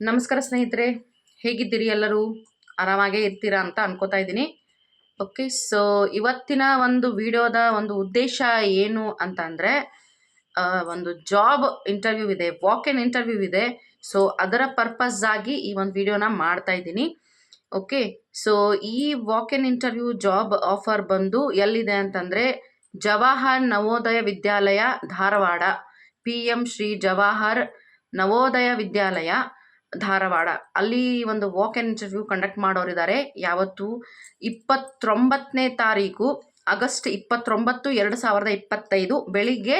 ನಮಸ್ಕಾರ ಸ್ನೇಹಿತರೆ, ಹೇಗಿದ್ದೀರಿ ಎಲ್ಲರೂ? ಆರಾಮಾಗೇ ಇರ್ತೀರಾ ಅಂತ ಅನ್ಕೋತಾ ಇದ್ದೀನಿ. ಓಕೆ ಸೊ ಇವತ್ತಿನ ಒಂದು ವಿಡಿಯೋದ ಒಂದು ಉದ್ದೇಶ ಏನು ಅಂತ ಅಂದರೆ ಒಂದು ಜಾಬ್ ಇಂಟರ್ವ್ಯೂ ಇದೆ ವಾಕ್ ಇನ್ ಇಂಟರ್ವ್ಯೂ ಇದೆ. ಸೊ ಅದರ ಪರ್ಪಸ್ ಆಗಿ ಈ ಒಂದು ವಿಡಿಯೋನ ಮಾಡ್ತಾ ಇದ್ದೀನಿ. ಓಕೆ ಸೊ ಈ walk in interview job offer ಬಂದು ಎಲ್ಲಿದೆ ಅಂತಂದರೆ, ಜವಾಹರ್ ನವೋದಯ ವಿದ್ಯಾಲಯ ಧಾರವಾಡ ಪಿ ಶ್ರೀ ಜವಾಹರ್ ನವೋದಯ ವಿದ್ಯಾಲಯ. ಧಾರವಾಡ. ಅಲ್ಲಿ ಒಂದು ವಾಕ್ ಇನ್ ಇಂಟರ್ವ್ಯೂ ಕಂಡಕ್ಟ್ ಮಾಡೋರಿದ್ದಾರೆ ಯಾವತ್ತು? ಇಪ್ಪತ್ತೊಂಬತ್ತನೇ ತಾರೀಕು, ಆಗಸ್ಟ್ ಇಪ್ಪತ್ತೊಂಬತ್ತು, ಎರಡು ಸಾವಿರದ ಇಪ್ಪತ್ತೈದು ಬೆಳಿಗ್ಗೆ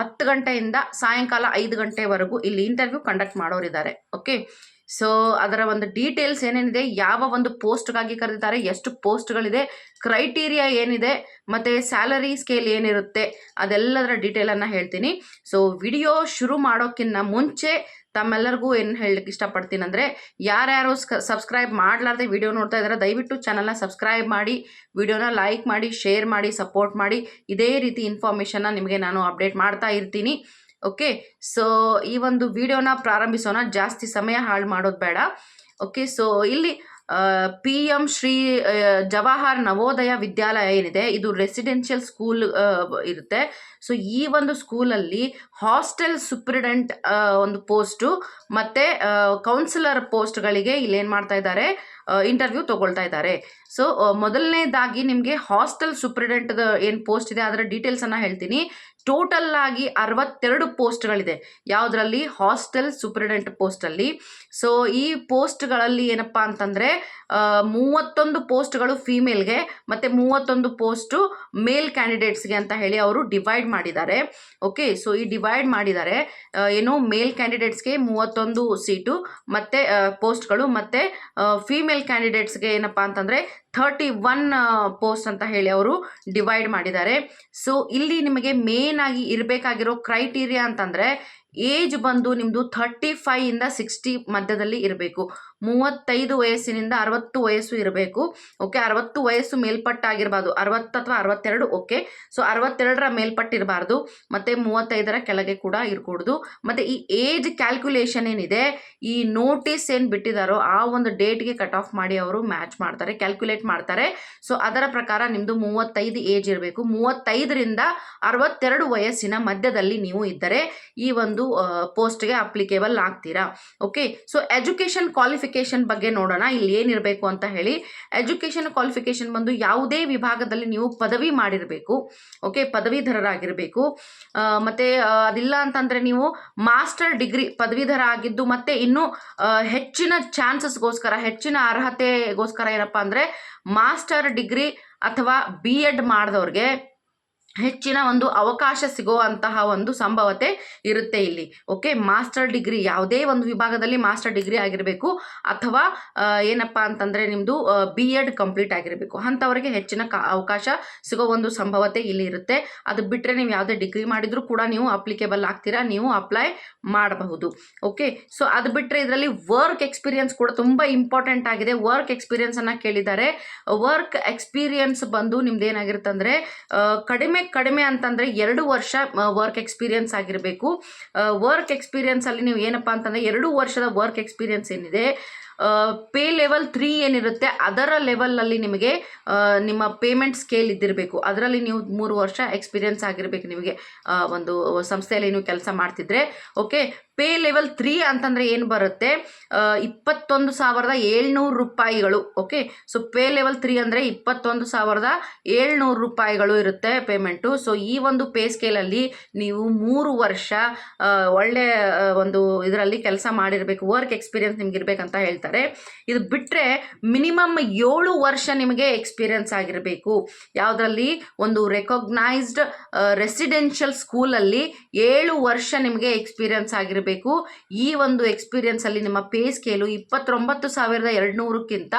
ಹತ್ತು ಗಂಟೆಯಿಂದ ಸಾಯಂಕಾಲ ಐದು ಗಂಟೆವರೆಗೂ ಇಲ್ಲಿ ಇಂಟರ್ವ್ಯೂ ಕಂಡಕ್ಟ್ ಮಾಡೋರಿದ್ದಾರೆ ಓಕೆ ಸೊ ಅದರ ಒಂದು ಡೀಟೇಲ್ಸ್ ಏನೇನಿದೆ, ಯಾವ ಒಂದು ಪೋಸ್ಟ್ಗಾಗಿ ಕರೆದಿದ್ದಾರೆ ಎಷ್ಟು ಪೋಸ್ಟ್ಗಳಿದೆ ಕ್ರೈಟೀರಿಯಾ ಏನಿದೆ, ಮತ್ತು ಸ್ಯಾಲರಿ ಸ್ಕೇಲ್ ಏನಿರುತ್ತೆ, ಅದೆಲ್ಲದರ ಡೀಟೇಲನ್ನು ಹೇಳ್ತೀನಿ. ಸೊ ವಿಡಿಯೋ ಶುರು ಮಾಡೋಕ್ಕಿಂತ ಮುಂಚೆ ತಮ್ಮೆಲ್ಲರಿಗೂ ಏನು ಹೇಳಲಿಕ್ಕೆ ಇಷ್ಟಪಡ್ತೀನಿ ಅಂದರೆ, ಯಾರ್ಯಾರು ಸಬ್ಸ್ಕ್ರೈಬ್ ಮಾಡಲಾರ್ದೆ ವಿಡಿಯೋ ನೋಡ್ತಾ ಇದ್ದಾರೆ ದಯವಿಟ್ಟು ಚಾನಲ್ನ ಸಬ್ಸ್ಕ್ರೈಬ್ ಮಾಡಿ ವಿಡಿಯೋನ ಲೈಕ್ ಮಾಡಿ ಶೇರ್ ಮಾಡಿ ಸಪೋರ್ಟ್ ಮಾಡಿ, ಇದೇ ರೀತಿ ಇನ್ಫಾರ್ಮೇಷನ್ನ ನಿಮಗೆ ನಾನು ಅಪ್ಡೇಟ್ ಮಾಡ್ತಾ ಇರ್ತೀನಿ. ಓಕೆ ಸೊ ಈ ಒಂದು ವಿಡಿಯೋನ ಪ್ರಾರಂಭಿಸೋಣ. ಜಾಸ್ತಿ ಸಮಯ ಹಾಳು ಮಾಡೋದು ಬೇಡ. ಓಕೆ ಸೊ ಇಲ್ಲಿ ಪಿ ಎಂ ಶ್ರೀ ಜವಾಹರ್ ನವೋದಯ ವಿದ್ಯಾಲಯ ಏನಿದೆ, ಇದು ರೆಸಿಡೆನ್ಷಿಯಲ್ ಸ್ಕೂಲ್ ಇರುತ್ತೆ. ಸೊ ಈ ಒಂದು ಸ್ಕೂಲಲ್ಲಿ ಹಾಸ್ಟೆಲ್ ಸುಪ್ರಿಡೆಂಟ್ ಒಂದು ಪೋಸ್ಟು ಮತ್ತು ಕೌನ್ಸಿಲರ್ ಪೋಸ್ಟ್ಗಳಿಗೆ ಇಲ್ಲಿ ಏನು ಮಾಡ್ತಾ ಇದ್ದಾರೆ ಇಂಟರ್ವ್ಯೂ ತೊಗೊಳ್ತಾ ಇದ್ದಾರೆ. ಸೊ ಮೊದಲನೇದಾಗಿ ನಿಮಗೆ ಹಾಸ್ಟೆಲ್ ಸುಪ್ರಿಡೆಂಟ್ದ ಏನು ಪೋಸ್ಟ್ ಇದೆ, ಅದರ ಡೀಟೇಲ್ಸನ್ನು ಹೇಳ್ತೀನಿ. ಟೋಟಲ್ ಆಗಿ ಅರವತ್ತೆರಡು ಪೋಸ್ಟ್ಗಳಿದೆ ಯಾವುದರಲ್ಲಿ? ಹಾಸ್ಟೆಲ್ ಸುಪ್ರಿಡೆಂಟ್ ಪೋಸ್ಟಲ್ಲಿ ಸೊ ಈ ಪೋಸ್ಟ್ಗಳಲ್ಲಿ ಏನಪ್ಪ ಅಂತಂದರೆ ಮೂವತ್ತೊಂದು ಪೋಸ್ಟ್ಗಳು ಫೀಮೇಲ್ಗೆ ಮತ್ತು ಮೂವತ್ತೊಂದು ಪೋಸ್ಟು ಮೇಲ್ ಕ್ಯಾಂಡಿಡೇಟ್ಸ್ಗೆ ಅಂತ ಹೇಳಿ ಅವರು ಡಿವೈಡ್ ಮಾಡಿದ್ದಾರೆ. ಓಕೆ ಸೊ ಈ ಡಿವೈಡ್ ಮಾಡಿದ್ದಾರೆ. ಏನು ಮೇಲ್ ಕ್ಯಾಂಡಿಡೇಟ್ಸ್ಗೆ ಮೂವತ್ತೊಂದು ಸೀಟು ಮತ್ತು ಪೋಸ್ಟ್ಗಳು ಮತ್ತು ಫೀಮೇಲ್ ಕ್ಯಾಂಡಿಡೇಟ್ಸ್ಗೆ ಏನಪ್ಪ ಅಂತಂದರೆ ಥರ್ಟಿ ಒನ್ ಪೋಸ್ಟ್ ಅಂತ ಹೇಳಿ ಅವರು ಡಿವೈಡ್ ಮಾಡಿದ್ದಾರೆ. ಸೊ ಇಲ್ಲಿ ನಿಮಗೆ ಮೇನ್ ಆಗಿ ಇರಬೇಕಾಗಿರೋ ಕ್ರೈಟೀರಿಯಾ ಅಂತಂದರೆ ಏಜ್ ಬಂದು ನಿಮ್ಮದು ಥರ್ಟಿ ಇಂದ ಸಿಕ್ಸ್ಟಿ ಮಧ್ಯದಲ್ಲಿ ಇರಬೇಕು. ಮೂವತ್ತೈದು ವಯಸ್ಸಿನಿಂದ ಅರವತ್ತು ವಯಸ್ಸು ಇರಬೇಕು. ಓಕೆ ಅರವತ್ತು ವಯಸ್ಸು ಮೇಲ್ಪಟ್ಟಾಗಿರಬಾರ್ದು. ಅರವತ್ತು ಅಥವಾ ಅರವತ್ತೆರಡು ಓಕೆ ಸೊ ಅರವತ್ತೆರಡರ ಮೇಲ್ಪಟ್ಟಿರಬಾರ್ದು. ಮತ್ತು ಮೂವತ್ತೈದರ ಕೆಳಗೆ ಕೂಡ ಇರಕೂಡ್ದು. ಮತ್ತು ಈ ಏಜ್ ಕ್ಯಾಲ್ಕುಲೇಷನ್ ಏನಿದೆ? ಈ ನೋಟಿಸ್ ಏನು ಬಿಟ್ಟಿದ್ದಾರೋ ಆ ಒಂದು ಡೇಟ್ಗೆ ಕಟ್ ಆಫ್ ಮಾಡಿ ಅವರು ಮ್ಯಾಚ್ ಮಾಡ್ತಾರೆ ಕ್ಯಾಲ್ಕುಲೇಟ್ ಮಾಡ್ತಾರೆ. ಸೊ ಅದರ ಪ್ರಕಾರ ನಿಮ್ಮದು ಮೂವತ್ತೈದು ಏಜ್ ಇರಬೇಕು. ಮೂವತ್ತೈದರಿಂದ ಅರವತ್ತೆರಡು ವಯಸ್ಸಿನ ಮಧ್ಯದಲ್ಲಿ ನೀವು ಇದ್ದರೆ, ಈ ಒಂದು ಪೋಸ್ಟ್ಗೆ ಅಪ್ಲಿಕೇಬಲ್ ಆಗ್ತೀರಾ? ಓಕೆ ಸೊ ಎಜುಕೇಷನ್ ಕ್ವಾಲಿಫಿಕೇಷನ್ ಬಗ್ಗೆ ನೋಡೋಣ. ಇಲ್ಲಿ ಏನಿರಬೇಕು ಅಂತ ಹೇಳಿ ಎಜುಕೇಷನ್ ಕ್ವಾಲಿಫಿಕೇಷನ್ ಬಂದು ಯಾವುದೇ ವಿಭಾಗದಲ್ಲಿ ನೀವು ಪದವಿ ಮಾಡಿರಬೇಕು. ಓಕೆ ಪದವೀಧರರಾಗಿರಬೇಕು. ಮತ್ತು ಅದಿಲ್ಲ ಅಂತಂದರೆ ನೀವು ಮಾಸ್ಟರ್ ಡಿಗ್ರಿ ಪದವೀಧರ ಆಗಿದ್ದು ಮತ್ತೆ ಇನ್ನೂ ಹೆಚ್ಚಿನ ಚಾನ್ಸಸ್ಗೋಸ್ಕರ ಹೆಚ್ಚಿನ ಅರ್ಹತೆಗೋಸ್ಕರ ಏನಪ್ಪ ಅಂದರೆ ಮಾಸ್ಟರ್ ಡಿಗ್ರಿ ಅಥವಾ ಬಿ ಎಡ್ ಮಾಡಿದವ್ರಿಗೆ ಹೆಚ್ಚಿನ ಒಂದು ಅವಕಾಶ ಸಿಗುವಂತಹ ಒಂದು ಸಂಭವತೆ ಇರುತ್ತೆ ಇಲ್ಲಿ. ಓಕೆ ಮಾಸ್ಟರ್ ಡಿಗ್ರಿ ಯಾವುದೇ ಒಂದು ವಿಭಾಗದಲ್ಲಿ ಮಾಸ್ಟರ್ ಡಿಗ್ರಿ ಆಗಿರಬೇಕು, ಅಥವಾ ಏನಪ್ಪ ಅಂತಂದರೆ ನಿಮ್ಮದು ಬಿ ಎಡ್ ಕಂಪ್ಲೀಟ್ ಆಗಿರಬೇಕು. ಅಂಥವರಿಗೆ ಹೆಚ್ಚಿನ ಅವಕಾಶ ಸಿಗೋ ಒಂದು ಸಂಭವತೆ ಇಲ್ಲಿ ಇರುತ್ತೆ. ಅದು ಬಿಟ್ಟರೆ ನೀವು ಯಾವುದೇ ಡಿಗ್ರಿ ಮಾಡಿದರೂ ಕೂಡ ನೀವು ಅಪ್ಲಿಕೇಬಲ್ ಆಗ್ತೀರಾ, ನೀವು ಅಪ್ಲೈ ಮಾಡಬಹುದು. ಓಕೆ ಸೊ ಅದು ಬಿಟ್ಟರೆ ಇದರಲ್ಲಿ ವರ್ಕ್ ಎಕ್ಸ್ಪೀರಿಯನ್ಸ್ ಕೂಡ ತುಂಬ ಇಂಪಾರ್ಟೆಂಟ್ ಆಗಿದೆ. ವರ್ಕ್ ಎಕ್ಸ್ಪೀರಿಯನ್ಸನ್ನು ಕೇಳಿದ್ದಾರೆ. ವರ್ಕ್ ಎಕ್ಸ್ಪೀರಿಯನ್ಸ್ ಬಂದು ನಿಮ್ದು ಏನಾಗಿರುತ್ತೆ ಅಂದರೆ ಕಡಿಮೆ ಕಡಿಮೆ ಅಂತಂದರೆ ಎರಡು ವರ್ಷ ವರ್ಕ್ ಎಕ್ಸ್ಪೀರಿಯನ್ಸ್ ಆಗಿರಬೇಕು. ವರ್ಕ್ ಎಕ್ಸ್ಪೀರಿಯನ್ಸಲ್ಲಿ ನೀವು ಏನಪ್ಪ ಅಂತಂದರೆ ಎರಡು ವರ್ಷದ ವರ್ಕ್ ಎಕ್ಸ್ಪೀರಿಯನ್ಸ್ ಏನಿದೆ ಪೇ ಲೆವೆಲ್ ತ್ರೀ ಏನಿರುತ್ತೆ, ಅದರ ಲೆವೆಲಲ್ಲಿ ನಿಮಗೆ ನಿಮ್ಮ ಪೇಮೆಂಟ್ ಸ್ಕೇಲ್ ಇದ್ದಿರಬೇಕು. ಅದರಲ್ಲಿ ನೀವು ಮೂರು ವರ್ಷ ಎಕ್ಸ್ಪೀರಿಯನ್ಸ್ ಆಗಿರಬೇಕು ನಿಮಗೆ ಒಂದು ಸಂಸ್ಥೆಯಲ್ಲಿ ನೀವು ಕೆಲಸ ಮಾಡ್ತಿದ್ರೆ. ಓಕೆ ಪೇ ಲೆವೆಲ್ ತ್ರೀ ಅಂತಂದರೆ ಏನು ಬರುತ್ತೆ? ಇಪ್ಪತ್ತೊಂದು ಸಾವಿರದ ಏಳ್ನೂರು ರೂಪಾಯಿಗಳು, okay? So, pay level three ಅಂದರೆ ಇಪ್ಪತ್ತೊಂದು ಸಾವಿರದ ಏಳ್ನೂರು ರೂಪಾಯಿಗಳು ಇರುತ್ತೆ ಪೇಮೆಂಟು. ಸೊ, ಈ ಒಂದು ಪೇ ಸ್ಕೇಲಲ್ಲಿ ನೀವು ಮೂರು ವರ್ಷ ಒಳ್ಳೆ ಒಂದು ಇದರಲ್ಲಿ ಕೆಲಸ ಮಾಡಿರಬೇಕು ವರ್ಕ್ ಎಕ್ಸ್ಪೀರಿಯನ್ಸ್ ನಿಮ್ಗೆ ಇರಬೇಕಂತ ಹೇಳ್ತಾರೆ. ಇದು ಬಿಟ್ಟರೆ ಮಿನಿಮಮ್ ಏಳು ವರ್ಷ ನಿಮಗೆ ಎಕ್ಸ್ಪೀರಿಯನ್ಸ್ ಆಗಿರಬೇಕು. ಯಾವುದರಲ್ಲಿ? ಒಂದು ರೆಕಗ್ನೈಸ್ಡ್ ರೆಸಿಡೆನ್ಷಿಯಲ್ ಸ್ಕೂಲಲ್ಲಿ ಏಳು ವರ್ಷ ನಿಮಗೆ ಎಕ್ಸ್ಪೀರಿಯನ್ಸ್ ಆಗಿರಬೇಕು. ಈ ಒಂದು ಎಕ್ಸ್ಪೀರಿಯನ್ಸಲ್ಲಿ ನಿಮ್ಮ ಪೇ ಸ್ಕೇಲು ಇಪ್ಪತ್ತೊಂಬತ್ತು ಸಾವಿರದ ಎರಡುನೂರಕ್ಕಿಂತ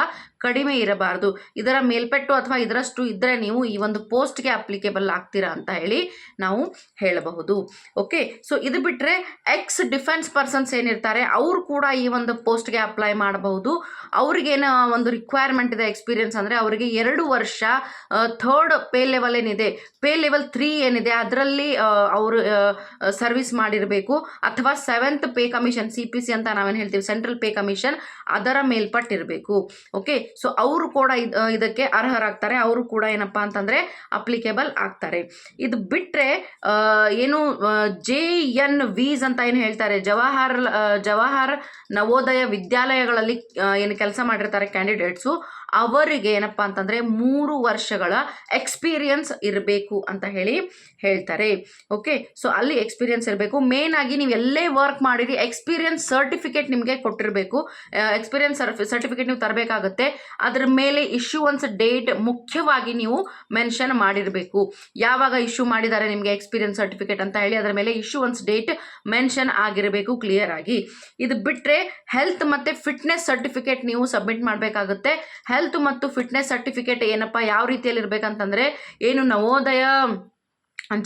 ಕಡಿಮೆ ಇರಬಾರ್ದು. ಇದರ ಮೇಲ್ಪಟ್ಟು ಅಥವಾ ಇದರಷ್ಟು ಇದ್ದರೆ ನೀವು ಈ ಒಂದು ಪೋಸ್ಟ್ಗೆ ಅಪ್ಲಿಕೇಬಲ್ ಆಗ್ತೀರಾ ಅಂತ ಹೇಳಿ ನಾವು ಹೇಳಬಹುದು. ಓಕೆ ಸೊ ಇದು ಬಿಟ್ಟರೆ ಎಕ್ಸ್ ಡಿಫೆನ್ಸ್ ಪರ್ಸನ್ಸ್ ಏನಿರ್ತಾರೆ, ಅವರು ಕೂಡ ಈ ಒಂದು ಪೋಸ್ಟ್ಗೆ ಅಪ್ಲೈ ಮಾಡಬಹುದು. ಅವ್ರಿಗೇನು ಒಂದು ರಿಕ್ವೈರ್ಮೆಂಟ್ ಇದೆ ಎಕ್ಸ್ಪೀರಿಯನ್ಸ್ ಅಂದರೆ ಅವರಿಗೆ ಎರಡು ವರ್ಷ ಥರ್ಡ್ ಪೇ ಲೆವೆಲ್ ಏನಿದೆ ಪೇ ಲೆವೆಲ್ ತ್ರೀ ಏನಿದೆ, ಅದರಲ್ಲಿ ಅವರು ಸರ್ವಿಸ್ ಮಾಡಿರಬೇಕು. ಅಥವಾ seventh pay commission C P C ಅಂತ ನಾವೇನು ಹೇಳ್ತೀವಿ? ಸೆಂಟ್ರಲ್ ಪೇ ಕಮಿಷನ್ ಅದರ ಮೇಲ್ಪಟ್ಟಿರಬೇಕು. ಓಕೆ ಸೊ ಅವರು ಕೂಡ ಇದ್- ಇದಕ್ಕೆ ಅರ್ಹರಾಗ್ತಾರೆ. ಅವರು ಕೂಡ ಏನಪ್ಪ ಅಂತಂದರೆ ಅಪ್ಲಿಕೇಬಲ್ ಆಗ್ತಾರೆ. ಇದು ಬಿಟ್ಟರೆ ಏನು ಜೆ ಎನ್ ವೀಸ್ ಅಂತ ಏನು ಹೇಳ್ತಾರೆ? ಜವಾಹರ್ ಜವಾಹರ್ ನವೋದಯ ವಿದ್ಯಾಲಯಗಳಲ್ಲಿ ಏನು ಕೆಲಸ ಮಾಡಿರ್ತಾರೆ ಕ್ಯಾಂಡಿಡೇಟ್ಸು ಅವರಿಗೆ ಏನಪ್ಪ ಅಂತಂದರೆ ಮೂರು ವರ್ಷಗಳ ಎಕ್ಸ್ಪೀರಿಯನ್ಸ್ ಇರಬೇಕು ಅಂತ ಹೇಳಿ ಹೇಳ್ತಾರೆ. ಓಕೆ ಸೊ ಅಲ್ಲಿ ಎಕ್ಸ್ಪೀರಿಯನ್ಸ್ ಇರಬೇಕು. ಮೇನ್ ಆಗಿ ನೀವು ಎಲ್ಲೇ ವರ್ಕ್ ಮಾಡಿರಿ ಎಕ್ಸ್ಪೀರಿಯನ್ಸ್ ಸರ್ಟಿಫಿಕೇಟ್ ನಿಮಗೆ ಕೊಟ್ಟಿರಬೇಕು. ಎಕ್ಸ್ಪೀರಿಯನ್ಸ್ ಸರ್ಟಿಫಿಕೇಟ್ ನೀವು ತರಬೇಕಾಗುತ್ತೆ. ಅದರ ಮೇಲೆ ಇಶ್ಯೂವನ್ಸ್ ಡೇಟ್ ಮುಖ್ಯವಾಗಿ ನೀವು ಮೆನ್ಷನ್ ಮಾಡಿರಬೇಕು. ಯಾವಾಗ ಇಶ್ಯೂ ಮಾಡಿದ್ದಾರೆ ನಿಮಗೆ ಎಕ್ಸ್ಪೀರಿಯನ್ಸ್ ಸರ್ಟಿಫಿಕೇಟ್ ಅಂತ ಹೇಳಿ ಅದರ ಮೇಲೆ ಇಶ್ಯೂವನ್ಸ್ ಡೇಟ್ ಮೆನ್ಷನ್ ಆಗಿರಬೇಕು ಕ್ಲಿಯರ್ ಆಗಿ. ಇದು ಬಿಟ್ಟರೆ ಹೆಲ್ತ್ ಮತ್ತು ಫಿಟ್ನೆಸ್ ಸರ್ಟಿಫಿಕೇಟ್ ನೀವು ಸಬ್ಮಿಟ್ ಮಾಡಬೇಕಾಗುತ್ತೆ. ಹೆಲ್ತ್ ಮತ್ತು ಫಿಟ್ನೆಸ್ ಸರ್ಟಿಫಿಕೇಟ್ ಏನಪ್ಪ, ಯಾವ ರೀತಿಯಲ್ಲಿ ಇರಬೇಕಂತಂದರೆ ಏನು ನವೋದಯ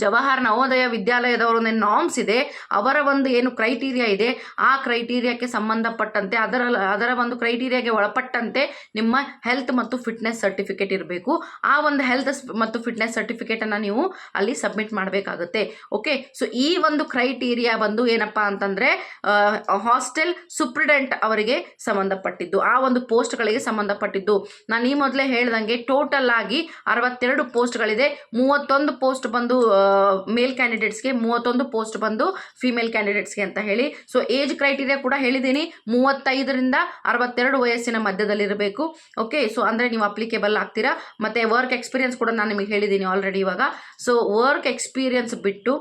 ಜವಾಹರ್ ನವೋದಯ ವಿದ್ಯಾಲಯದವರು ನಾಮ್ಸ್ ಇದೆ, ಅವರ ಒಂದು ಏನು ಕ್ರೈಟೀರಿಯಾ ಇದೆ, ಆ ಕ್ರೈಟೀರಿಯಾಕ್ಕೆ ಸಂಬಂಧಪಟ್ಟಂತೆ, ಅದರ ಅದರ ಒಂದು ಕ್ರೈಟೀರಿಯಾಗೆ ಒಳಪಟ್ಟಂತೆ ನಿಮ್ಮ ಹೆಲ್ತ್ ಮತ್ತು ಫಿಟ್ನೆಸ್ ಸರ್ಟಿಫಿಕೇಟ್ ಇರಬೇಕು. ಆ ಒಂದು ಹೆಲ್ತ್ ಮತ್ತು ಫಿಟ್ನೆಸ್ ಸರ್ಟಿಫಿಕೇಟನ್ನು ನೀವು ಅಲ್ಲಿ ಸಬ್ಮಿಟ್ ಮಾಡಬೇಕಾಗುತ್ತೆ. ಓಕೆ ಸೊ ಈ ಒಂದು ಕ್ರೈಟೀರಿಯಾ ಬಂದು ಏನಪ್ಪ ಅಂತಂದರೆ ಹಾಸ್ಟೆಲ್ ಸುಪ್ರಿಡೆಂಟ್ ಅವರಿಗೆ ಸಂಬಂಧಪಟ್ಟಿದ್ದು, ಆ ಒಂದು ಪೋಸ್ಟ್ಗಳಿಗೆ ಸಂಬಂಧಪಟ್ಟಿದ್ದು. ನಾನು ಈ ಮೊದಲೇ ಹೇಳ್ದಂಗೆ ಟೋಟಲ್ ಆಗಿ ಅರವತ್ತೆರಡು ಪೋಸ್ಟ್ಗಳಿದೆ ಮೂವತ್ತೊಂದು ಪೋಸ್ಟ್ ಬಂದು ಮೇಲ್ ಕ್ಯಾಂಡಿಡೇಟ್ಸ್ಗೆ ಮೂವತ್ತೊಂದು ಪೋಸ್ಟ್ ಬಂದು ಫಿಮೇಲ್ ಕ್ಯಾಂಡಿಡೇಟ್ಸ್ಗೆ ಅಂತ ಹೇಳಿ. ಸೊ ಏಜ್ ಕ್ರೈಟೀರಿಯಾ ಕೂಡ ಹೇಳಿದ್ದೀನಿ ಮೂವತ್ತೈದರಿಂದ ಅರವತ್ತೆರಡು ವಯಸ್ಸಿನ ಮಧ್ಯದಲ್ಲಿರಬೇಕು. ಓಕೆ ಸೊ ಅಂದರೆ ನೀವು ಅಪ್ಲಿಕೇಬಲ್ ಆಗ್ತೀರಾ? ಮತ್ತು ವರ್ಕ್ ಎಕ್ಸ್ಪೀರಿಯನ್ಸ್ ಕೂಡ ನಾನು ನಿಮಗೆ ಹೇಳಿದ್ದೀನಿ ಆಲ್ರೆಡಿ ಇವಾಗ. ಸೊ ವರ್ಕ್ ಎಕ್ಸ್ಪೀರಿಯನ್ಸ್ ಬಿಟ್ಟು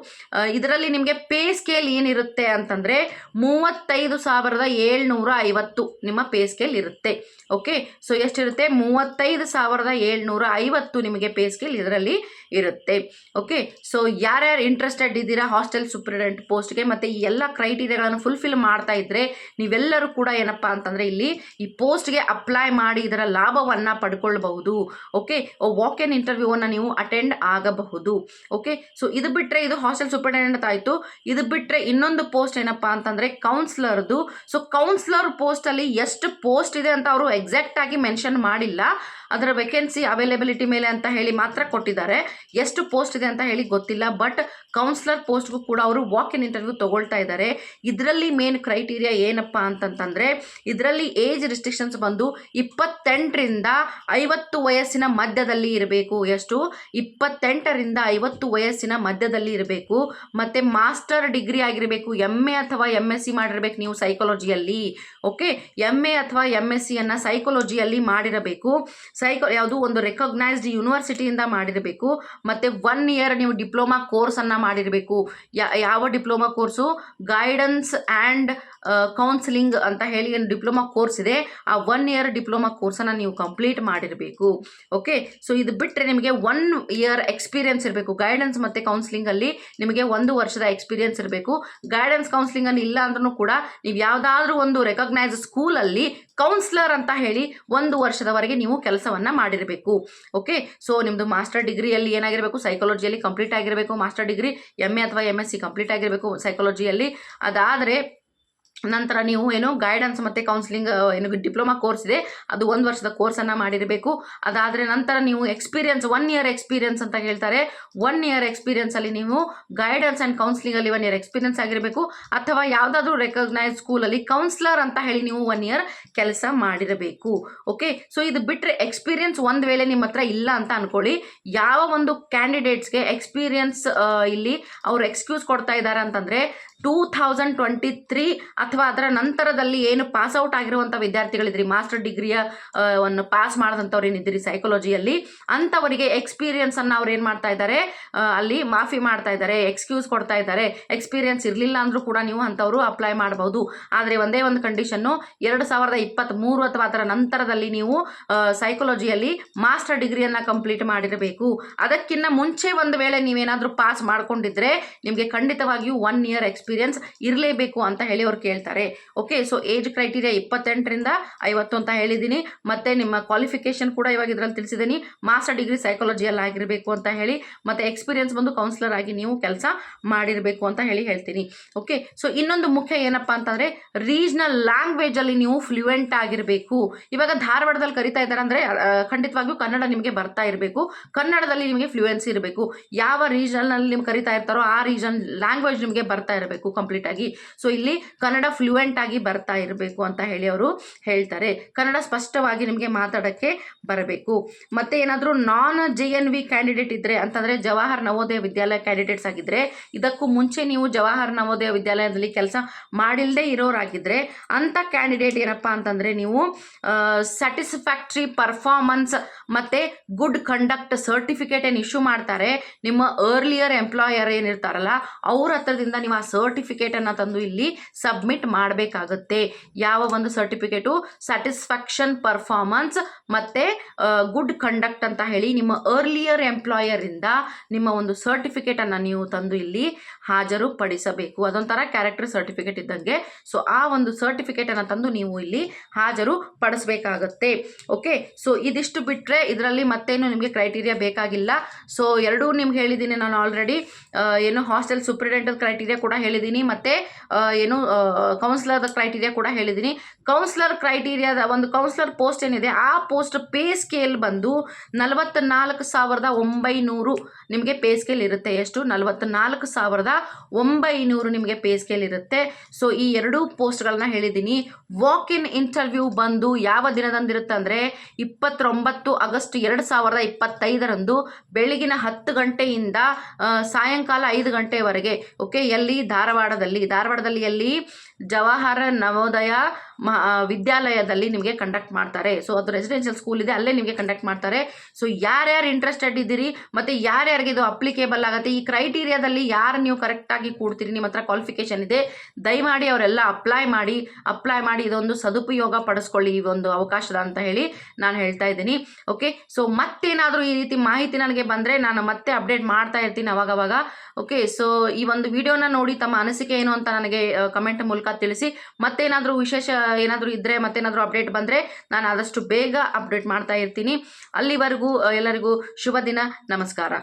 ಇದರಲ್ಲಿ ನಿಮಗೆ ಪೇ ಸ್ಕೇಲ್ ಏನಿರುತ್ತೆ ಅಂತಂದರೆ ಮೂವತ್ತೈದು ಸಾವಿರದ ಏಳ್ನೂರ ಐವತ್ತು ನಿಮ್ಮ ಪೇ ಸ್ಕೇಲ್ ಇರುತ್ತೆ. ಓಕೆ ಸೊ ಎಷ್ಟಿರುತ್ತೆ? ಮೂವತ್ತೈದು ಸಾವಿರದ ಏಳ್ನೂರ ಐವತ್ತು ನಿಮಗೆ ಪೇ ಸ್ಕೇಲ್ ಇದರಲ್ಲಿ ಇರುತ್ತೆ. ಓಕೆ ಸೊ ಯಾರ್ಯಾರು ಇಂಟ್ರೆಸ್ಟೆಡ್ ಇದ್ದೀರಾ ಹಾಸ್ಟೆಲ್ ಸೂಪ್ರಿಡೆಂಟ್ ಪೋಸ್ಟ್ಗೆ ಮತ್ತು ಈ ಎಲ್ಲ ಕ್ರೈಟೀರಿಯಾಗಳನ್ನು ಫುಲ್ಫಿಲ್ ಮಾಡ್ತಾ ಇದ್ದರೆ ನೀವೆಲ್ಲರೂ ಕೂಡ ಏನಪ್ಪ ಅಂತಂದರೆ ಇಲ್ಲಿ ಈ ಪೋಸ್ಟ್ಗೆ ಅಪ್ಲೈ ಮಾಡಿ ಇದರ ಲಾಭವನ್ನು ಪಡ್ಕೊಳ್ಬಹುದು. ಓಕೆ ವಾಕ್ ಇನ್ ಇಂಟರ್ವ್ಯೂವನ್ನು ನೀವು ಅಟೆಂಡ್ ಆಗಬಹುದು. ಓಕೆ ಸೊ ಇದು ಬಿಟ್ಟರೆ ಇದು ಹಾಸ್ಟೆಲ್ ಸೂಪರಿಂಟೆಂಡೆಂಟ್ ಆಯಿತು. ಇದು ಬಿಟ್ಟರೆ ಇನ್ನೊಂದು ಪೋಸ್ಟ್ ಏನಪ್ಪ ಅಂತಂದರೆ ಕೌನ್ಸ್ಲರ್ದು ಸೊ ಕೌನ್ಸ್ಲರ್ ಪೋಸ್ಟಲ್ಲಿ ಎಷ್ಟು ಪೋಸ್ಟ್ ಇದೆ ಅಂತ ಅವರು ಎಕ್ಸಾಕ್ಟಾಗಿ ಮೆನ್ಷನ್ ಮಾಡಿಲ್ಲ. ಅದರ ವೇಕೆನ್ಸಿ ಅವೈಲೇಬಿಲಿಟಿ ಮೇಲೆ ಅಂತ ಹೇಳಿ ಮಾತ್ರ ಕೊಟ್ಟಿದ್ದಾರೆ. ಎಷ್ಟು ಪೋಸ್ಟ್ ಇದೆ ಅಂತ ಹೇಳಿ ಗೊತ್ತಿಲ್ಲ ಬಟ್ ಕೌನ್ಸಿಲರ್ ಪೋಸ್ಟ್ಗೂ ಕೂಡ ಅವರು ವಾಕ್ ಇನ್ ಇಂಟರ್ವ್ಯೂ ತೊಗೊಳ್ತಾ ಇದ್ದಾರೆ. ಇದರಲ್ಲಿ ಮೇನ್ ಕ್ರೈಟೀರಿಯಾ ಏನಪ್ಪ ಅಂತಂತಂದರೆ, ಇದರಲ್ಲಿ ಏಜ್ ರಿಸ್ಟ್ರಿಕ್ಷನ್ಸ್ ಬಂದು ಇಪ್ಪತ್ತೆಂಟರಿಂದ ಐವತ್ತು ವಯಸ್ಸಿನ ಮಧ್ಯದಲ್ಲಿ ಇರಬೇಕು. ಎಷ್ಟು? ಇಪ್ಪತ್ತೆಂಟರಿಂದ ಐವತ್ತು ವಯಸ್ಸಿನ ಮಧ್ಯದಲ್ಲಿ ಇರಬೇಕು. ಮತ್ತು ಮಾಸ್ಟರ್ ಡಿಗ್ರಿ ಆಗಿರಬೇಕು ಎಂ ಎ ಅಥವಾ ಎಂ ಎಸ್ ಸಿ ಮಾಡಿರಬೇಕು ನೀವು ಸೈಕಾಲಜಿಯಲ್ಲಿ ಓಕೆ ಎಂ ಎ ಅಥವಾ ಎಂ ಎಸ್ ಸಿಯನ್ನು ಸೈಕಾಲಜಿಯಲ್ಲಿ ಮಾಡಿರಬೇಕು. ಸೈಕೋ ಯಾವುದು ಒಂದು ರೆಕಗ್ನೈಸ್ಡ್ ಯೂನಿವರ್ಸಿಟಿಯಿಂದ ಮಾಡಿರಬೇಕು. ಮತ್ತು ಒನ್ ಇಯರ್ ನೀವು ಡಿಪ್ಲೊಮಾ ಕೋರ್ಸನ್ನು ಮಾಡಿರಬೇಕು. ಯಾವ diploma course guidance and counselling ಅಂತ ಹೇಳಿ ಏನು ಡಿಪ್ಲೊಮಾ ಕೋರ್ಸ್ ಇದೆ. ಆ ಒನ್ ಇಯರ್ ಡಿಪ್ಲೊಮಾ ಕೋರ್ಸನ್ನು ನೀವು ಕಂಪ್ಲೀಟ್ ಮಾಡಿರಬೇಕು. ಓಕೆ ಸೊ ಇದು ಬಿಟ್ಟರೆ ನಿಮಗೆ ಒನ್ ಇಯರ್ ಎಕ್ಸ್ಪೀರಿಯನ್ಸ್ ಇರಬೇಕು. ಗೈಡೆನ್ಸ್ ಮತ್ತು ಕೌನ್ಸಿಲಿಂಗಲ್ಲಿ ನಿಮಗೆ ಒಂದು ವರ್ಷದ ಎಕ್ಸ್ಪೀರಿಯನ್ಸ್ ಇರಬೇಕು. ಗೈಡೆನ್ಸ್ ಕೌನ್ಸಿಲಿಂಗನ್ನು ಇಲ್ಲ ಅಂದ್ರೂ ಕೂಡ ನೀವು ಯಾವುದಾದ್ರೂ ಒಂದು ರೆಕಗ್ನೈಸ್ ಸ್ಕೂಲಲ್ಲಿ ಕೌನ್ಸ್ಲರ್ ಅಂತ ಹೇಳಿ ಒಂದು ವರ್ಷದವರೆಗೆ ನೀವು ಕೆಲಸವನ್ನು ಮಾಡಿರಬೇಕು. ಓಕೆ ಸೊ ನಿಮ್ಮದು ಮಾಸ್ಟರ್ ಡಿಗ್ರಿಯಲ್ಲಿ ಏನಾಗಿರಬೇಕು? ಸೈಕಾಲಜಿಯಲ್ಲಿ ಕಂಪ್ಲೀಟ್ ಆಗಿರಬೇಕು. ಮಾಸ್ಟರ್ ಡಿಗ್ರಿ ಎಂ ಎ ಅಥವಾ ಎಂ ಎಸ್ ಸಿ ಕಂಪ್ಲೀಟ್ ಆಗಿರಬೇಕು. ಸೈಕಾಲಜಿಯಲ್ಲಿ ಅದಾದರೆ ನಂತರ ನೀವು ಏನು ಗೈಡೆನ್ಸ್ ಮತ್ತು ಕೌನ್ಸಿಲಿಂಗ್ ಏನು ಡಿಪ್ಲೊಮಾ ಕೋರ್ಸ್ ಇದೆ, ಅದು ಒಂದು ವರ್ಷದ ಕೋರ್ಸನ್ನು ಮಾಡಿರಬೇಕು. ಅದಾದರೆ ನಂತರ ನೀವು ಎಕ್ಸ್ಪೀರಿಯನ್ಸ್ ಒನ್ ಇಯರ್ ಎಕ್ಸ್ಪೀರಿಯನ್ಸ್ ಅಂತ ಹೇಳ್ತಾರೆ. ಒನ್ ಇಯರ್ ಎಕ್ಸ್ಪೀರಿಯನ್ಸಲ್ಲಿ ನೀವು ಗೈಡೆನ್ಸ್ ಆ್ಯಂಡ್ ಕೌನ್ಸಿಲಿಂಗಲ್ಲಿ ಒನ್ ಇಯರ್ ಎಕ್ಸ್ಪೀರಿಯನ್ಸ್ ಆಗಿರಬೇಕು. ಅಥವಾ ಯಾವುದಾದ್ರೂ ರೆಕಗ್ನೈಸ್ ಸ್ಕೂಲಲ್ಲಿ ಕೌನ್ಸ್ಲರ್ ಅಂತ ಹೇಳಿ ನೀವು ಒನ್ ಇಯರ್ ಕೆಲಸ ಮಾಡಿರಬೇಕು. ಓಕೆ ಸೊ ಇದು ಬಿಟ್ಟರೆ ಎಕ್ಸ್ಪೀರಿಯನ್ಸ್ ಒಂದು ವೇಳೆ ನಿಮ್ಮ ಹತ್ರ ಇಲ್ಲ ಅಂತ ಅಂದ್ಕೊಳ್ಳಿ ಯಾವ ಒಂದು ಕ್ಯಾಂಡಿಡೇಟ್ಸ್ಗೆ ಎಕ್ಸ್ಪೀರಿಯನ್ಸ್ ಇಲ್ಲಿ ಅವರು ಎಕ್ಸ್ಕ್ಯೂಸ್ ಕೊಡ್ತಾ ಇದ್ದಾರೆ ಅಂತಂದರೆ ಟೂ ಥೌಸಂಡ್ ಟ್ವೆಂಟಿ ತ್ರೀ ಅಥವಾ ಅದರ ನಂತರದಲ್ಲಿ ಏನು ಪಾಸ್ ಔಟ್ ಆಗಿರುವಂಥ ವಿದ್ಯಾರ್ಥಿಗಳಿದ್ರಿ? ಮಾಸ್ಟರ್ ಡಿಗ್ರಿಯ ಒಂದು ಪಾಸ್ ಮಾಡಿದಂಥವ್ರು ಏನಿದ್ದೀರಿ ಸೈಕಾಲಜಿಯಲ್ಲಿ ಅಂಥವರಿಗೆ ಎಕ್ಸ್ಪೀರಿಯನ್ಸನ್ನು ಅವ್ರು ಏನು ಮಾಡ್ತಾ ಇದ್ದಾರೆ? ಅಲ್ಲಿ ಮಾಫಿ ಮಾಡ್ತಾ ಇದ್ದಾರೆ ಎಕ್ಸ್ಕ್ಯೂಸ್ ಕೊಡ್ತಾ ಇದ್ದಾರೆ. ಎಕ್ಸ್ಪೀರಿಯನ್ಸ್ ಇರಲಿಲ್ಲ ಅಂದರೂ ಕೂಡ ನೀವು ಅಂಥವರು ಅಪ್ಲೈ ಮಾಡ್ಬೋದು. ಆದರೆ ಒಂದೇ ಒಂದು ಕಂಡೀಷನ್ನು ಎರಡು ಸಾವಿರದ ಇಪ್ಪತ್ತ್ಮೂರು ಅಥವಾ ಅದರ ನಂತರದಲ್ಲಿ ನೀವು ಸೈಕಾಲಜಿಯಲ್ಲಿ ಮಾಸ್ಟರ್ ಡಿಗ್ರಿಯನ್ನು ಕಂಪ್ಲೀಟ್ ಮಾಡಿರಬೇಕು. ಅದಕ್ಕಿಂತ ಮುಂಚೆ ಒಂದು ವೇಳೆ ನೀವೇನಾದರೂ ಪಾಸ್ ಮಾಡ್ಕೊಂಡಿದ್ರೆ, ನಿಮಗೆ ಖಂಡಿತವಾಗಿಯೂ ಒನ್ ಇಯರ್ ಎಕ್ಸ್ಪೀರಿಯನ್ಸ್ ಇರಲೇಬೇಕು ಅಂತ ಹೇಳಿ ಅವ್ರು ಕೇಳ್ತಾರೆ. ಓಕೆ ಸೊ ಏಜ್ ಕ್ರೈಟೀರಿಯಾ ಇಪ್ಪತ್ತೆಂಟರಿಂದ ಐವತ್ತು ಅಂತ ಹೇಳಿದ್ದೀನಿ. ಮತ್ತು ನಿಮ್ಮ ಕ್ವಾಲಿಫಿಕೇಷನ್ ಕೂಡ ಇವಾಗ ಇದರಲ್ಲಿ ತಿಳಿಸಿದ್ದೀನಿ. ಮಾಸ್ಟರ್ ಡಿಗ್ರಿ ಸೈಕಾಲಜಿಯಲ್ಲಿ ಆಗಿರಬೇಕು ಅಂತ ಹೇಳಿ, ಮತ್ತು ಎಕ್ಸ್ಪೀರಿಯನ್ಸ್ ಬಂದು ಕೌನ್ಸಿಲರ್ ಆಗಿ ನೀವು ಕೆಲಸ ಮಾಡಿರಬೇಕು ಅಂತ ಹೇಳಿ ಹೇಳ್ತೀನಿ. ಓಕೆ ಸೊ ಇನ್ನೊಂದು ಮುಖ್ಯ ಏನಪ್ಪ ಅಂತಂದರೆ ರೀಜ್ನಲ್ ಲ್ಯಾಂಗ್ವೇಜಲ್ಲಿ ನೀವು ಫ್ಲೂಯೆಂಟ್ ಆಗಿರಬೇಕು. ಇವಾಗ ಧಾರವಾಡದಲ್ಲಿ ಕರಿತಾ ಇದ್ದಾರೆ ಅಂದರೆ ಖಂಡಿತವಾಗಿಯೂ ಕನ್ನಡ ನಿಮಗೆ ಬರ್ತಾ ಇರಬೇಕು. ಕನ್ನಡದಲ್ಲಿ ನಿಮಗೆ ಫ್ಲೂಯೆನ್ಸಿ ಇರಬೇಕು. ಯಾವ ರೀಜನಲ್ಲಿ ನಿಮ್ಗೆ ಕರಿತಾ ಇರ್ತಾರೋ ಆ ರೀಜನ್ ಲ್ಯಾಂಗ್ವೇಜ್ ನಿಮಗೆ ಬರ್ತಾ ಇರಬೇಕು. ಆಗಬೇಕು ಕಂಪ್ಲೀಟಾಗಿ ಸೊ ಇಲ್ಲಿ ಕನ್ನಡ ಫ್ಲೂಯೆಂಟ್ ಆಗಿ ಬರ್ತಾ ಇರಬೇಕು ಅಂತ ಹೇಳಿ ಅವರು ಹೇಳ್ತಾರೆ. ಕನ್ನಡ ಸ್ಪಷ್ಟವಾಗಿ ನಿಮಗೆ ಮಾತಾಡೋಕ್ಕೆ ಬರಬೇಕು. ಮತ್ತೆ ಏನಾದರೂ non J N V candidate ಇದ್ದರೆ ಅಂತಂದರೆ ಜವಾಹರ್ ನವೋದಯ ವಿದ್ಯಾಲಯ ಕ್ಯಾಂಡಿಡೇಟ್ಸ್ ಆಗಿದ್ರೆ, ಇದಕ್ಕೂ ಮುಂಚೆ ನೀವು ಜವಾಹರ್ ನವೋದಯ ವಿದ್ಯಾಲಯದಲ್ಲಿ ಕೆಲಸ ಮಾಡಿಲ್ಲದೆ ಇರೋರಾಗಿದ್ರೆ ಅಂಥ ಕ್ಯಾಂಡಿಡೇಟ್ ಏನಪ್ಪ ಅಂತಂದರೆ ನೀವು ಸ್ಯಾಟಿಸ್ಫ್ಯಾಕ್ಟ್ರಿ ಪರ್ಫಾರ್ಮೆನ್ಸ್ ಮತ್ತು ಗುಡ್ ಕಂಡಕ್ಟ್ ಸರ್ಟಿಫಿಕೇಟ್ ಏನು ಇಶ್ಯೂ ಮಾಡ್ತಾರೆ, ನಿಮ್ಮ ಅರ್ಲಿಯರ್ ಎಂಪ್ಲಾಯರ್ ಏನಿರ್ತಾರಲ್ಲ, ಅವ್ರ ಹತ್ರದಿಂದ ನೀವು ಆ ಸರ್ಟಿಫಿಕೇಟನ್ನು ತಂದು ಇಲ್ಲಿ ಸಬ್ಮಿಟ್ ಮಾಡಬೇಕಾಗುತ್ತೆ. ಯಾವ ಒಂದು ಸರ್ಟಿಫಿಕೇಟು ಸ್ಯಾಟಿಸ್ಫ್ಯಾಕ್ಷನ್ ಪರ್ಫಾರ್ಮೆನ್ಸ್ ಮತ್ತು ಗುಡ್ ಕಂಡಕ್ಟ್ ಅಂತ ಹೇಳಿ ನಿಮ್ಮ ಅರ್ಲಿಯರ್ ಎಂಪ್ಲಾಯರಿಂದ ನಿಮ್ಮ ಒಂದು ಸರ್ಟಿಫಿಕೇಟನ್ನು ನೀವು ತಂದು ಇಲ್ಲಿ ಹಾಜರು ಪಡಿಸಬೇಕು ಅದೊಂಥರ ಕ್ಯಾರೆಕ್ಟರ್ ಸರ್ಟಿಫಿಕೇಟ್ ಇದ್ದಂಗೆ. ಸೊ ಆ ಒಂದು ಸರ್ಟಿಫಿಕೇಟನ್ನು ತಂದು ನೀವು ಇಲ್ಲಿ ಹಾಜರು ಪಡಿಸ್ಬೇಕಾಗತ್ತೆ ಓಕೆ ಸೊ ಇದಿಷ್ಟು ಬಿಟ್ಟರೆ ಇದರಲ್ಲಿ ಮತ್ತೇನು ನಿಮಗೆ ಕ್ರೈಟೀರಿಯಾ ಬೇಕಾಗಿಲ್ಲ. ಸೊ ಎರಡೂ ನಿಮ್ಗೆ ಹೇಳಿದ್ದೀನಿ ನಾನು ಆಲ್ರೆಡಿ ಏನು ಹಾಸ್ಟೆಲ್ ಸೂಪ್ರಿಡೆಂಟಲ್ ಕ್ರೈಟೀರಿಯಾ ಕೂಡ ಹೇಳಿದ್ದೀನಿ ಮತ್ತು ಏನು ಕೌನ್ಸಿಲರ್ ಕ್ರೈಟೀರಿಯಾ ಕೂಡ ಹೇಳಿದ್ದೀನಿ. ಕೌನ್ಸಿಲರ್ ಕ್ರೈಟೀರಿಯಾದ ಒಂದು ಕೌನ್ಸಿಲರ್ ಪೋಸ್ಟ್ ಏನಿದೆ ಆ ಪೋಸ್ಟ್ ಪೇ ಸ್ಕೇಲ್ ಬಂದು ನಲವತ್ತ ನಾಲ್ಕು ಸಾವಿರದ ಒಂಬೈನೂರು ನಿಮಗೆ ಪೇ ಸ್ಕೇಲ್ ಇರುತ್ತೆ. ಎಷ್ಟು? ನಲವತ್ತು ನಾಲ್ಕು ಸಾವಿರದ ಒಂಬೈನೂರು ನಿಮಗೆ ಪೇ ಸ್ಕೇಲ್ ಇರುತ್ತೆ. ಸೊ ಈ ಎರಡೂ ಪೋಸ್ಟ್ಗಳನ್ನ ಹೇಳಿದ್ದೀನಿ ವಾಕ್ ಇನ್ ಇಂಟರ್ವ್ಯೂ ಬಂದು ಯಾವ ದಿನದಂದಿರುತ್ತೆ ಅಂದರೆ ಇಪ್ಪತ್ತೊಂಬತ್ತು ಆಗಸ್ಟ್ ಎರಡು ಸಾವಿರದ ಇಪ್ಪತ್ತೈದರಂದು ಬೆಳಗಿನ ಹತ್ತು ಗಂಟೆಯಿಂದ ಸಾಯಂಕಾಲ ಐದು ಗಂಟೆವರೆಗೆ ಓಕೆ ಎಲ್ಲಿ? ಧಾರವಾಡದಲ್ಲಿ. ಧಾರವಾಡದಲ್ಲಿ ಎಲ್ಲಿ? ಜವಾಹರ ನವೋದಯ ಮ ಆ, ವಿದ್ಯಾಲಯದಲ್ಲಿ ನಿಮಗೆ ಕಂಡಕ್ಟ್ ಮಾಡ್ತಾರೆ. ಸೊ ಅದು ರೆಸಿಡೆನ್ಷಿಯಲ್ ಸ್ಕೂಲ್ ಇದೆ, ಅಲ್ಲೇ ನಿಮಗೆ ಕಂಡಕ್ಟ್ ಮಾಡ್ತಾರೆ. ಸೊ ಯಾರ್ಯಾರು ಇಂಟ್ರೆಸ್ಟೆಡ್ ಇದ್ದೀರಿ, ಮತ್ತು ಯಾರ್ಯಾರಿಗೆ ಇದು ಅಪ್ಲಿಕೇಬಲ್ ಆಗುತ್ತೆ, ಈ ಕ್ರೈಟೀರಿಯಾದಲ್ಲಿ ಯಾರು ನೀವು ಕರೆಕ್ಟಾಗಿ ಕೂಡ್ತೀರಿ, ನಿಮ್ಮ ಹತ್ರ ಕ್ವಾಲಿಫಿಕೇಷನ್ ಇದೆ, ದಯಮಾಡಿ ಅವರೆಲ್ಲ ಅಪ್ಲೈ ಮಾಡಿ ಅಪ್ಲೈ ಮಾಡಿ ಇದೊಂದು ಸದುಪಯೋಗ ಪಡಿಸ್ಕೊಳ್ಳಿ ಈ ಒಂದು ಅವಕಾಶದ ಅಂತ ಹೇಳಿ ನಾನು ಹೇಳ್ತಾ ಇದ್ದೀನಿ. ಓಕೆ ಸೊ ಮತ್ತೇನಾದರೂ ಈ ರೀತಿ ಮಾಹಿತಿ ನನಗೆ ಬಂದರೆ ನಾನು ಮತ್ತೆ ಅಪ್ಡೇಟ್ ಮಾಡ್ತಾ ಇರ್ತೀನಿ ಅವಾಗವಾಗ. ಓಕೆ ಸೊ ಈ ಒಂದು ವಿಡಿಯೋನ ನೋಡಿ ತಮ್ಮ ಅನಿಸಿಕೆ ಏನು ಅಂತ ನನಗೆ ಕಮೆಂಟ್ ಮೂಲಕ ತಿಳಿಸಿ. ಮತ್ತೇನಾದರೂ ವಿಶೇಷ ಏನಾದರೂ ಇದ್ದರೆ ಮತ್ತೇನಾದರೂ ಅಪ್ಡೇಟ್ ಬಂದರೆ ನಾನು ಆದಷ್ಟು ಬೇಗ ಅಪ್ಡೇಟ್ ಮಾಡ್ತಾ ಇರ್ತೀನಿ. ಅಲ್ಲಿವರೆಗೂ ಎಲ್ಲರಿಗೂ ಶುಭ ದಿನ. ನಮಸ್ಕಾರ.